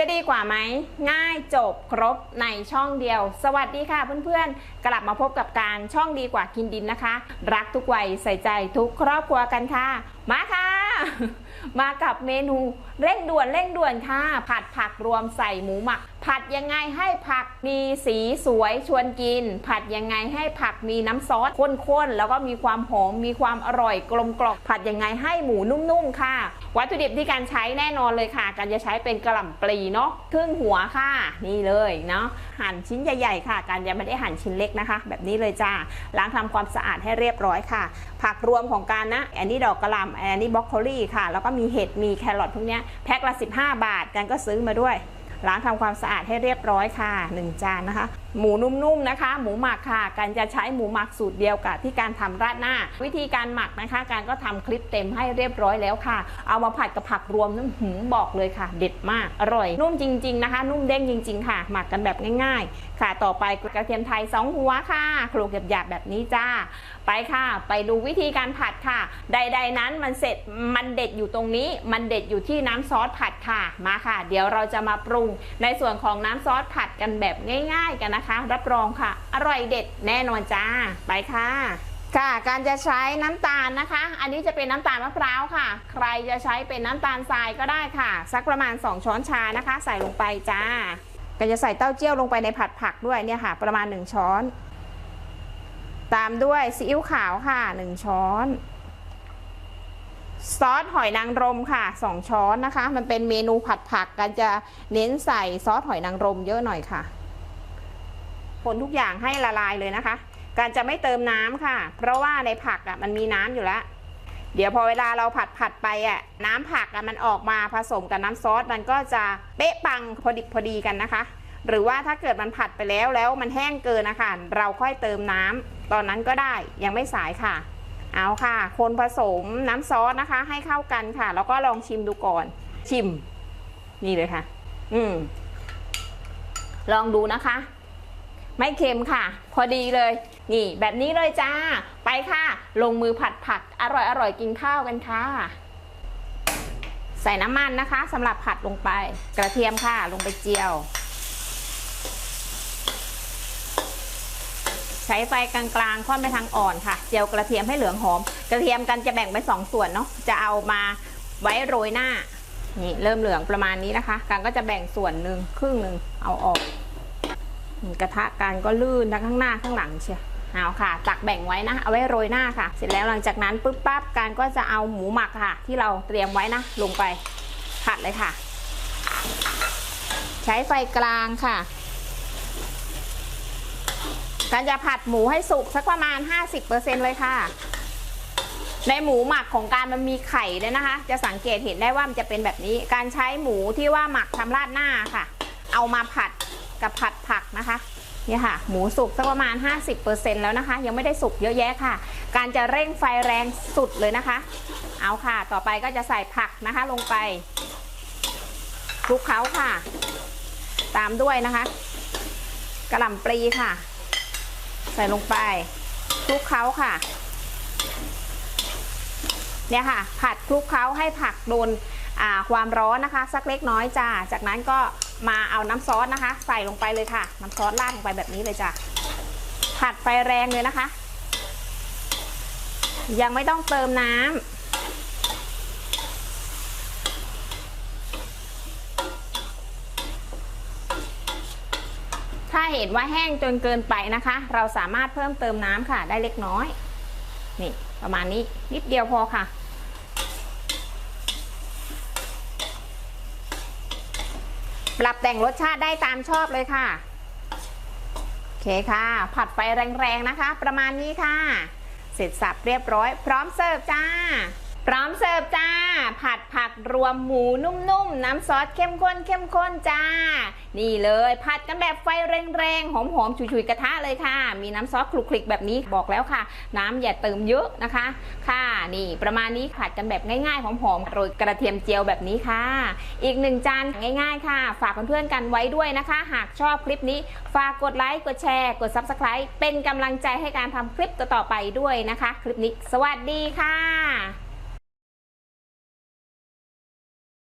จะดีกว่าไหมง่ายจบครบในช่องเดียว สวัสดีค่ะเพื่อนๆ กลับมาพบกับการช่องดีกว่ากินดินนะคะ รักทุกวัยใส่ใจทุกครอบครัวกันค่ะ มาค่ะ มากับเมนูเร่งด่วนเร่งด่วนค่ะ ผัดผักรวมใส่หมูหมัก ผัดยังไงให้ผักมีสีสวยชวนกิน ผัดยังไงให้ผักมีน้ำซอสข้นๆแล้วก็มีความหอมมีความอร่อยกลมกล่อมผัดยังไงให้หมูนุ่มๆค่ะ วัตถุดิบที่การใช้แน่นอนเลยค่ะ การจะใช้เป็นกระหล่ำปลีเนาะครึ่งหัวค่ะนี่เลยเนาะหั่นชิ้นใหญ่ๆค่ะ การจะไม่ได้หั่นชิ้นเล็กนะคะ แบบนี้เลยจ้าล้างทำความสะอาดให้เรียบร้อยค่ะ ผักรวมของการนะอันนี้ดอกกระหล่ำอันนี้บรอกโคลีค่ะ แล้วก็มีเห็ดมีแครอทพวกเนี้ยแพ็คละ 15 บาทกันก็ซื้อมาด้วยล้างทำความสะอาดให้เรียบร้อยค่ะ 1 จานนะคะ หมูนุ่มๆนะคะ หมูหมักค่ะ การจะใช้หมูหมักสูตรเดียวกับที่การทำราดหน้า วิธีการหมักนะคะ การก็ทำคลิปเต็มให้เรียบร้อยแล้วค่ะ เอามาผัดกับผักรวมน้ำหืมบอกเลยค่ะ เด็ดมาก อร่อย นุ่มจริง ๆนะคะ นุ่มเด้งจริง ๆ ค่ะ หมักกันแบบง่าย ๆ ค่ะ ต่อไปกระเทียมไทยสองหัวค่ะโขลกหยาบๆแบบนี้จ้า ไปค่ะ ไปดูวิธีการผัดค่ะ ใด ๆ นั้นมันเสร็จมันเด็ดอยู่ตรงนี้ มันเด็ดอยู่ที่น้ำซอสผัดค่ะ มาค่ะ เดี๋ยวเราจะมาปรุงในส่วนของน้ำซอสผัดกันแบบง่าย ๆ กันนะคะรับรองค่ะ อร่อยเด็ดแน่นอนจ้า ไปค่ะค่ะการจะใช้น้ำตาลนะคะ อันนี้จะเป็นน้ำตาลมะพร้าวค่ะ ใครจะใช้เป็นน้ำตาลทรายก็ได้ค่ะ สักประมาณ 2 ช้อนชานะคะ ใส่ลงไปจ้า ก็จะใส่เต้าเจี้ยวลงไปในผัดผักด้วยเนี่ยค่ะ ประมาณ 1 ช้อน ตามด้วยซีอิ๊วขาวค่ะ 1 ช้อน ซอสหอยนางรมค่ะ 2 ช้อนนะคะ มันเป็นเมนูผัดผักกันจะเน้นใส่ซอสหอยนางรมเยอะหน่อยค่ะ คนทุกอย่างให้ละลายเลยนะคะ การจะไม่เติมน้ำค่ะ เพราะว่าในผักอะมันมีน้ำอยู่แล้ว เดี๋ยวพอเวลาเราผัดผัดไปอะน้ำผักอะมันออกมาผสมกับน้ำซอสมันก็จะเป๊ะปังพอดิบพอดีกันนะคะ หรือว่าถ้าเกิดมันผัดไปแล้วแล้วมันแห้งเกินนะคะเราค่อยเติมน้ำตอนนั้นก็ได้ยังไม่สายค่ะ เอาค่ะ คนผสมน้ำซอสนะคะ ให้เข้ากันค่ะ แล้วก็ลองชิมดูก่อน ชิม นี่เลยค่ะ อืมลองดูนะคะ ไม่เค็มค่ะ พอดีเลย นี่แบบนี้เลยจ้า ไปค่ะ ลงมือผัดผักอร่อยอร่อยกินข้าวกันค่ะ ใส่น้ำมันนะคะสำหรับผัดลงไป กระเทียมค่ะลงไปเจียว ใช้ไฟกลางๆค่อนไปทางอ่อนค่ะ เจียวกระเทียมให้เหลืองหอม กระเทียมกันจะแบ่งเป็นสองส่วนเนาะจะเอามาไว้โรยหน้านี่เริ่มเหลืองประมาณนี้นะคะกันก็จะแบ่งส่วนหนึ่งครึ่งหนึ่งเอาออก กระทะกันก็ลื่นทั้งข้างหน้าข้างหลังเชียวเอาค่ะ ตักแบ่งไว้นะ เอาไว้โรยหน้าค่ะ เสร็จแล้วหลังจากนั้นปุ๊บปั๊บการก็จะเอาหมูหมักค่ะ ที่เราเตรียมไว้นะ ลงไปผัดเลยค่ะ ใช้ไฟกลางค่ะ การจะผัดหมูให้สุกสักประมาณ 50%เลยค่ะ ในหมูหมักของการมันมีไข่ด้วยนะคะ จะสังเกตเห็นได้ว่ามันจะเป็นแบบนี้ การใช้หมูที่ว่าหมักทำราดหน้าค่ะ เอามาผัด กับผัดผักนะคะนี่ค่ะ หมูสุกสักประมาณ 50%แล้วนะคะ ยังไม่ได้สุกเยอะแยะค่ะ การจะเร่งไฟแรงสุดเลยนะคะ เอาค่ะ ต่อไปก็จะใส่ผักนะคะลงไปคลุกเคล้าค่ะ ตามด้วยนะคะกระหล่ำปลีค่ะ ใส่ลงไปคลุกเคล้าค่ะเนี่ยค่ะ ผัดคลุกเคล้าให้ผักโดนความร้อนนะคะ สักเล็กน้อยจ้า จากนั้นก็ มาเอาน้ำซอสนะคะ ใส่ลงไปเลยค่ะ น้ำซอสราดลงไปแบบนี้เลยจ้ะผัดไฟแรงเลยนะคะ ยังไม่ต้องเติมน้ำถ้าเห็นว่าแห้งจนเกินไปนะคะ เราสามารถเพิ่มเติมน้ำค่ะ ได้เล็กน้อย นี่ประมาณนี้นิดเดียวพอค่ะ ปรับแต่งรสชาติได้ตามชอบเลยค่ะโอเคค่ะ ผัดไฟแรงๆนะคะ ประมาณนี้ค่ะ เสร็จสับเรียบร้อย พร้อมเสิร์ฟจ้า พร้อมเสิร์ฟจ้า ผัดผักรวมหมูนุ่มๆ น้ำซอสเข้มข้นเข้มข้นจ้า นี่เลยผัดกันแบบไฟแรงๆ หอมๆ ฉุยๆ กระทะเลยค่ะ มีน้ำซอสคลุกคลิกแบบนี้บอกแล้วค่ะ น้ำอย่าเติมเยอะนะคะ ค่ะ นี่ประมาณนี้ผัดกันแบบง่ายๆ หอมๆ โรยกระเทียมเจียวแบบนี้ค่ะ อีกหนึ่งจานง่ายๆ ค่ะ ฝากเพื่อนๆ กันไว้ด้วยนะคะ หากชอบคลิปนี้ ฝากกดไลค์ กดแชร์ กด Subscribe เป็นกำลังใจให้การทำคลิปต่อๆไปด้วยนะคะ คลิปนี้ สวัสดีค่ะ